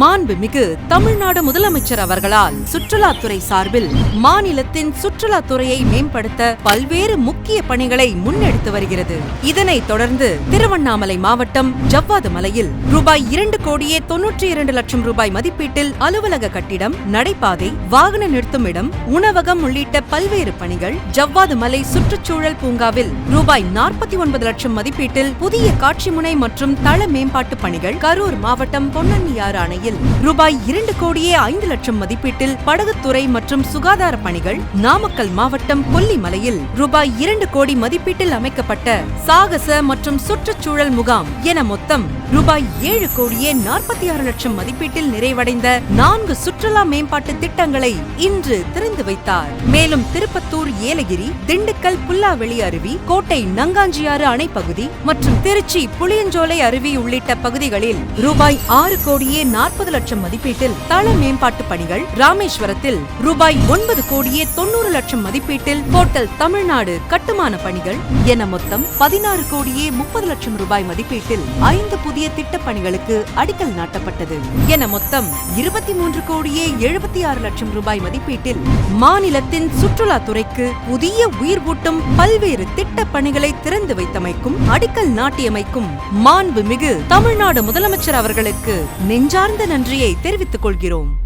மாண்புமிகு தமிழ்நாடு முதலமைச்சர் அவர்களால் சுற்றுலாத்துறை சார்பில் மாநிலத்தின் சுற்றுலாத்துறையை மேம்படுத்த பல்வேறு முக்கிய பணிகளை முன்னெடுத்து வருகிறது. இதனைத் தொடர்ந்து திருவண்ணாமலை மாவட்டம் ஜவ்வாது மலையில் ரூபாய் இரண்டு கோடியே தொன்னூற்றி இரண்டு லட்சம் ரூபாய் மதிப்பீட்டில் அலுவலக கட்டிடம் நடைபாதை வாகன நிறுத்தும் இடம் உணவகம் உள்ளிட்ட பல்வேறு பணிகள் ஜவ்வாது மலை சுற்றுச்சூழல் பூங்காவில் ரூபாய் நாற்பத்தி ஒன்பது லட்சம் மதிப்பீட்டில் புதிய காட்சி முனை மற்றும் தள மேம்பாட்டு பணிகள் கரூர் மாவட்டம் பொன்னன்னியாறு நிலையில் ரூபாய் இரண்டு கோடியே ஐந்து லட்சம் மதிப்பீட்டில் படகுத்துறை மற்றும் சுகாதார பணிகள் நாமக்கல் மாவட்டம் கொல்லிமலையில் ரூபாய் இரண்டு கோடி மதிப்பீட்டில் அமைக்கப்பட்ட சாகச மற்றும் சுற்றுச்சூழல் முகாம் என மொத்தம் ரூபாய் ஏழு கோடியே நாற்பத்தி ஆறு லட்சம் மதிப்பீட்டில் நிறைவடைந்த நான்கு சுற்றுலா மேம்பாட்டு திட்டங்களை இன்று திறந்து வைத்தார். மேலும் திருப்பத்தூர் ஏலகிரி திண்டுக்கல் புல்லாவெளி அருவி கோட்டை நங்காஞ்சியாறு அணை பகுதி மற்றும் திருச்சி புளியஞ்சோலை அருவி உள்ளிட்ட பகுதிகளில் ரூபாய் ஆறு கோடியே நாற்பது லட்சம் மதிப்பீட்டில் தள மேம்பாட்டு பணிகள் ராமேஸ்வரத்தில் ரூபாய் ஒன்பது கோடியே தொண்ணூறு லட்சம் மதிப்பீட்டில் ஹோட்டல் தமிழ்நாடு கட்டுமான பணிகள் என மொத்தம் பதினாறு கோடியே முப்பது லட்சம் ரூபாய் மதிப்பீட்டில் ஐந்து புதிய திட்டப் பணிகளுக்கு அடிக்கல் நாட்டப்பட்டது. என மொத்தம் இருபத்தி மூன்று கோடியே எழுபத்தி ஆறு லட்சம் ரூபாய் மதிப்பீட்டில் மாநிலத்தின் சுற்றுலாத்துறைக்கு புதிய உயிர்வூட்டும் பல்வேறு திட்டப்பணிகளை திறந்து வைத்தமைக்கும் அடிக்கல் நாட்டியமைக்கும் மாண்புமிகு தமிழ்நாடு முதலமைச்சர் அவர்களுக்கு நெஞ்சார்ந்த நன்றியை தெரிவித்துக் கொள்கிறோம்.